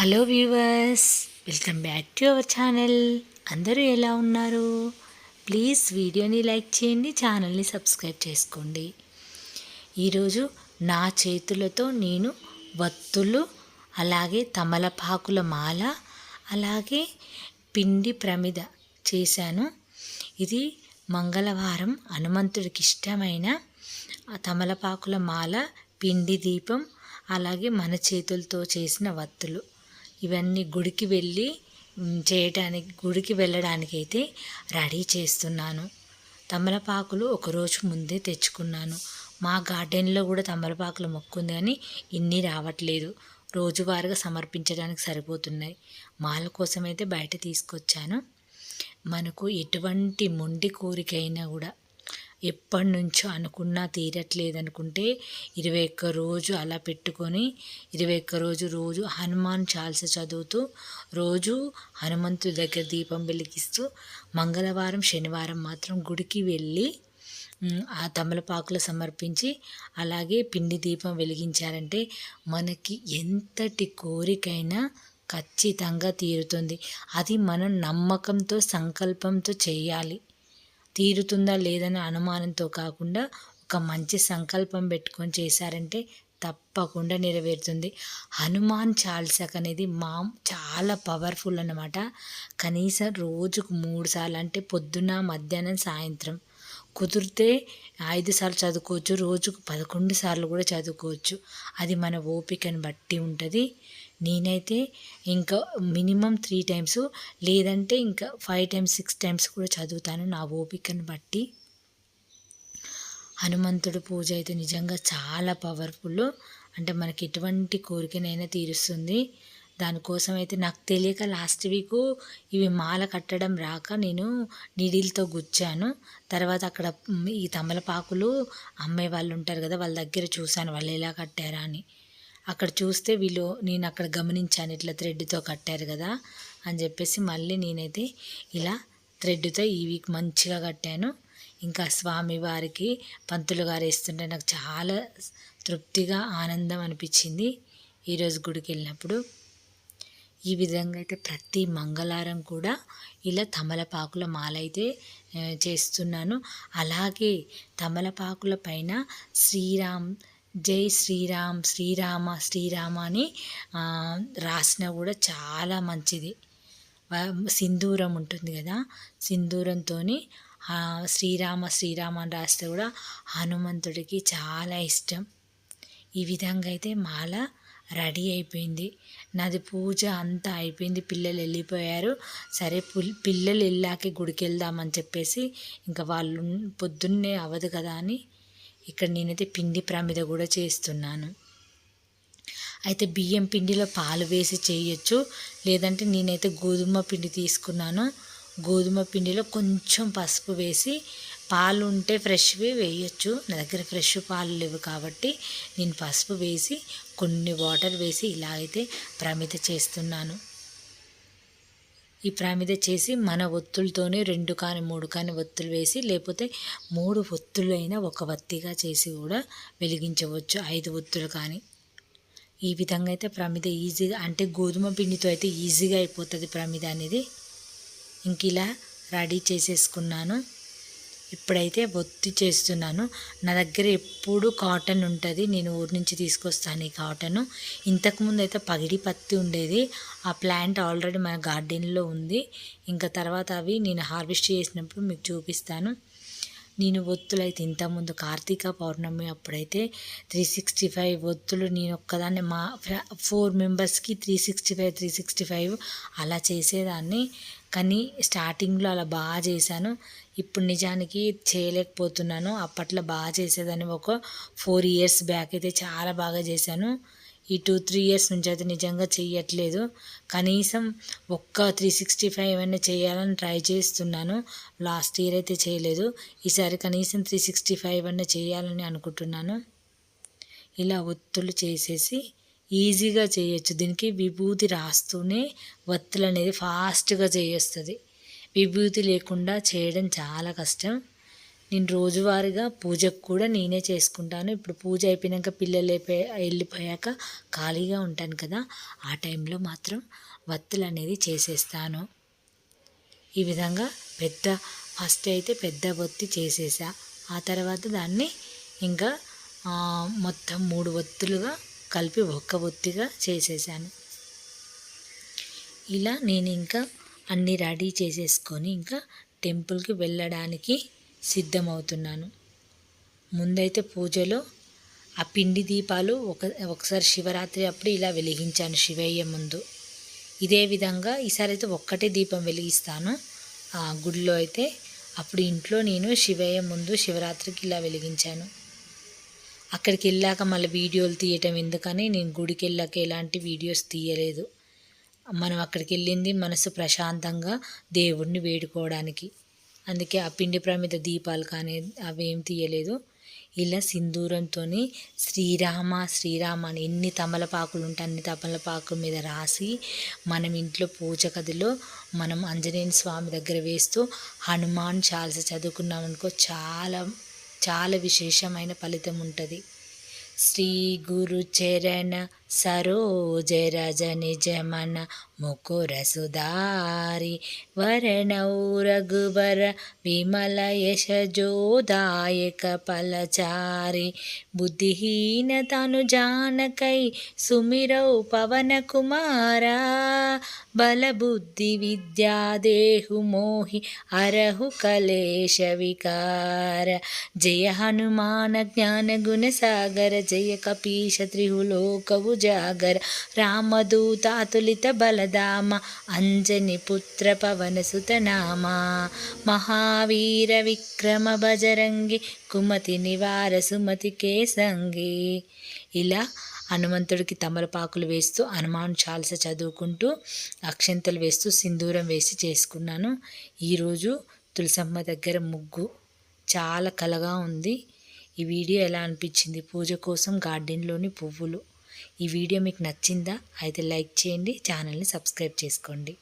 Hello viewers welcome back to our channel. అందరూ ఎలా ఉన్నారు? ప్లీజ్ వీడియోని లైక్ చేయండి ఛానల్ని సబ్స్క్రైబ్ చేసుకోండి. ఈరోజు నా చేతులతో నేను వత్తులు అలాగే తమలపాకుల మాల అలాగే పిండి ప్రమిద చేశాను. ఇది మంగళవారం హనుమంతుడికి ఇష్టమైన ఆ తమలపాకుల మాల పిండి దీపం అలాగే మన చేతులతో చేసిన వత్తులు. ఇవన్నీ గుడికి వెళ్ళి చేయటానికి గుడికి వెళ్ళడానికి అయితే రెడీ చేస్తున్నాను. తమలపాకులు ఒకరోజు ముందే తెచ్చుకున్నాను. మా గార్డెన్లో కూడా తమలపాకుల మొక్కు ఉంది కానీ ఇన్ని రావట్లేదు. రోజువారీగా సమర్పించడానికి సరిపోతున్నాయి. మాల కోసం అయితే బయట తీసుకొచ్చాను. మనకు ఎటువంటి మొండి కోరికైనా కూడా ఎప్పటి నుంచో అనుకున్నా తీరట్లేదు అనుకుంటే ఇరవై ఒక్క రోజు అలా పెట్టుకొని ఇరవై ఒక్క రోజు రోజు హనుమాన్ చాల్స చదువుతూ రోజు హనుమంతుడి దగ్గర దీపం వెలిగిస్తూ మంగళవారం శనివారం మాత్రం గుడికి వెళ్ళి ఆ తమలపాకులు సమర్పించి అలాగే పిండి దీపం వెలిగించారంటే మనకి ఎంతటి కోరికైనా ఖచ్చితంగా తీరుతుంది. అది మనం నమ్మకంతో సంకల్పంతో చేయాలి. తీరుతుందా లేదనే అనుమానంతో కాకుండా ఒక మంచి సంకల్పం పెట్టుకొని చేశారంటే తప్పకుండా నెరవేరుతుంది. హనుమాన్ చాల్సక్ అనేది మా చాలా పవర్ఫుల్ అన్నమాట. కనీసం రోజుకు మూడు సార్లు అంటే పొద్దున మధ్యాహ్నం సాయంత్రం. కుదిరితే ఐదు సార్లు చదువుకోవచ్చు రోజుకు పదకొండు సార్లు కూడా చదువుకోవచ్చు. అది మన ఓపికను బట్టి ఉంటుంది. నేనైతే ఇంకా మినిమం త్రీ టైమ్స్ లేదంటే ఇంకా ఫైవ్ టైమ్స్ సిక్స్ టైమ్స్ కూడా చదువుతాను నా ఓపికను బట్టి. హనుమంతుడు పూజ అయితే నిజంగా చాలా పవర్ఫుల్ అంటే మనకి ఎటువంటి కోరికనైనా తీరుస్తుంది. దానికోసం అయితే నాకు తెలియక లాస్ట్ వీక్ ఇవి మాల కట్టడం రాక నేను నీడిల్తో గుచ్చాను. తర్వాత అక్కడ ఈ తమలపాకులు అమ్మే వాళ్ళు ఉంటారు కదా వాళ్ళ దగ్గర చూశాను వాళ్ళు ఎలా కట్టారా అని. అక్కడ చూస్తే వీళ్ళు నేను అక్కడ గమనించాను ఇట్లా థ్రెడ్తో కట్టారు కదా అని చెప్పేసి మళ్ళీ నేనైతే ఇలా థ్రెడ్తో ఈ వీక్ మంచిగా కట్టాను. ఇంకా స్వామి వారికి పంతులు గారు వేస్తుంటే నాకు చాలా తృప్తిగా ఆనందం అనిపించింది ఈరోజు గుడికి వెళ్ళినప్పుడు. ఈ విధంగా అయితే ప్రతి మంగళవారం కూడా ఇలా తమలపాకుల మాల అయితే చేస్తున్నాను. అలాగే తమలపాకుల పైన శ్రీరామ్ జై శ్రీరామ్ శ్రీరామ శ్రీరామ అని రాసినా రాసిన కూడా చాలా మంచిది. సింధూరం ఉంటుంది కదా సింధూరంతో శ్రీరామ శ్రీరామ అని రాస్తే కూడా హనుమంతుడికి చాలా ఇష్టం. ఈ విధంగా అయితే మాల రెడీ అయిపోయింది. నాది పూజ అంతా అయిపోయింది. పిల్లలు వెళ్ళిపోయారు. సరే పిల్లలు వెళ్ళాకే గుడికి వెళ్దామని చెప్పేసి ఇంకా వాళ్ళు పొద్దున్నే అవ్వదు కదా అని ఇక్కడ నేనైతే పిండి ప్రమిద కూడా చేస్తున్నాను. అయితే బియ్యం పిండిలో పాలు వేసి చేయొచ్చు. లేదంటే నేనైతే గోధుమ పిండి తీసుకున్నాను. గోధుమ పిండిలో కొంచెం పసుపు వేసి పాలు ఉంటే ఫ్రెష్వి వేయచ్చు. నా దగ్గర ఫ్రెష్ పాలు లేవు కాబట్టి నేను పసుపు వేసి కొన్ని వాటర్ వేసి ఇలా అయితే ప్రమిద చేస్తున్నాను. ఈ ప్రామిద చేసి మన ఒత్తులతోనే రెండు కానీ మూడు కానీ ఒత్తులు వేసి లేకపోతే మూడు ఒత్తులు అయినా ఒక వత్తిగా చేసి కూడా వెలిగించవచ్చు. ఐదు ఒత్తులు కానీ. ఈ విధంగా అయితే ప్రమిద ఈజీగా అంటే గోధుమ పిండితో అయితే ఈజీగా అయిపోతుంది ప్రమిద అనేది. ఇంక ఇలా రెడీ చేసేసుకున్నాను. ఇప్పుడైతే బొత్తి చేస్తున్నాను. నా దగ్గర ఎప్పుడు కాటన్ ఉంటుంది. నేను ఊరి నుంచి తీసుకొస్తాను ఈ కాటన్. ఇంతకుముందు అయితే పగిడి పత్తి ఉండేది. ఆ ప్లాంట్ ఆల్రెడీ మన గార్డెన్లో ఉంది. ఇంకా తర్వాత అవి నేను హార్వెస్ట్ చేసినప్పుడు మీకు చూపిస్తాను. నేను ఒత్తులు అయితే ఇంతకుముందు కార్తీక పౌర్ణమి అప్పుడైతే త్రీ సిక్స్టీ ఫైవ్ ఒత్తులు నేను ఒక్కదాన్ని మా ఫోర్ మెంబర్స్కి three sixty five three sixty five అలా చేసేదాన్ని. కానీ స్టార్టింగ్లో అలా బాగా చేశాను. ఇప్పుడు నిజానికి చేయలేకపోతున్నాను. అప్పట్లో బాగా చేసేదాన్ని ఒక ఫోర్ ఇయర్స్ బ్యాక్ అయితే చాలా బాగా చేశాను. ఈ టూ త్రీ ఇయర్స్ నుంచి అయితే నిజంగా చెయ్యట్లేదు. కనీసం ఒక్క త్రీ సిక్స్టీ ఫైవ్ అయినా చేయాలని ట్రై చేస్తున్నాను. లాస్ట్ ఇయర్ అయితే చేయలేదు. ఈసారి కనీసం త్రీ సిక్స్టీ ఫైవ్ అయినా చేయాలని అనుకుంటున్నాను. ఇలా ఒత్తులు చేసేసి ఈజీగా చేయొచ్చు. దీనికి విభూతి రాస్తూనే వత్తులు అనేది ఫాస్ట్గా చేయొస్తుంది. విభూతి లేకుండా చేయడం చాలా కష్టం. నేను రోజువారీగా పూజకు కూడా నేనే చేసుకుంటాను. ఇప్పుడు పూజ అయిపోయాక పిల్లలు వెళ్ళిపోయాక ఖాళీగా ఉంటాను కదా. ఆ టైంలో మాత్రం వత్తులు అనేది చేసేస్తాను. ఈ విధంగా పెద్ద ఫస్ట్ అయితే పెద్ద ఒత్తి చేసేసా. ఆ తర్వాత దాన్ని ఇంకా మొత్తం మూడు ఒత్తులుగా కలిపి ఒక్క ఒత్తిగా చేసేసాను. ఇలా నేను ఇంకా అన్నీ రెడీ చేసేసుకొని ఇంకా టెంపుల్కి వెళ్ళడానికి సిద్ధమవుతున్నాను. ముందైతే పూజలో ఆ పిండి దీపాలు ఒక ఒకసారి శివరాత్రి అప్పుడు ఇలా వెలిగించాను శివయ్య ముందు. ఇదే విధంగా ఈసారి అయితే ఒక్కటే దీపం వెలిగిస్తాను. ఆ గుడిలో అయితే అప్పుడు ఇంట్లో నేను శివయ్య ముందు శివరాత్రికి ఇలా వెలిగించాను. అక్కడికి వెళ్ళాక మళ్ళీ వీడియోలు తీయటం ఎందుకని నేను గుడికి వెళ్ళాక ఎలాంటి వీడియోస్ తీయలేదు. మనం అక్కడికి వెళ్ళింది మనసు ప్రశాంతంగా దేవుణ్ణి వేడుకోవడానికి. అందుకే ఆ పిండి ప్రమిద దీపాలు కానీ అవేం తీయలేదు. ఇలా సింధూరంతో శ్రీరామ శ్రీరామ అని ఎన్ని తమలపాకులు ఉంటే అన్ని తమలపాకుల మీద రాసి మనం ఇంట్లో పూజ గదిలో మనం ఆంజనేయ స్వామి దగ్గర వేస్తూ హనుమాన్ చాలీస చదువుకున్నాం అనుకో చాలా చాలా విశేషమైన ఫలితం ఉంటుంది. శ్రీ గురు చరణ సరోజ రజ నిజమన ముకుర సుధారి వరణౌ రఘువర విమల యశజోదాయక ఫలచారి బుద్ధిహీన తను జానకై సుమిరౌ పవన కుమార బలబుద్ధి విద్యా దేహు మోహి అరహు కలేశ వికార. జయ హనుమాన జ్ఞాన గుణ సాగర జయ కపీశ త్రిహులోకవు ఉజాగర రామదూతాతులిత బలదామ అంజని పుత్ర పవన సుతనామ మహావీర విక్రమ బజరంగి కుమతి నివార సుమతి కేసంగి. ఇలా హనుమంతుడికి తమలపాకులు వేస్తూ హనుమాన్ చాలస చదువుకుంటూ అక్షంతలు వేస్తూ సింధూరం వేసి చేసుకున్నాను. ఈరోజు తులసమ్మ దగ్గర ముగ్గు చాలా కలగా ఉంది. ఈ వీడియో ఎలా అనిపించింది? పూజ కోసం గార్డెన్లోని పువ్వులు ఈ వీడియో మీకు నచ్చిందా అయితే లైక్ చేయండి ఛానల్ని సబ్స్క్రైబ్ చేసుకోండి.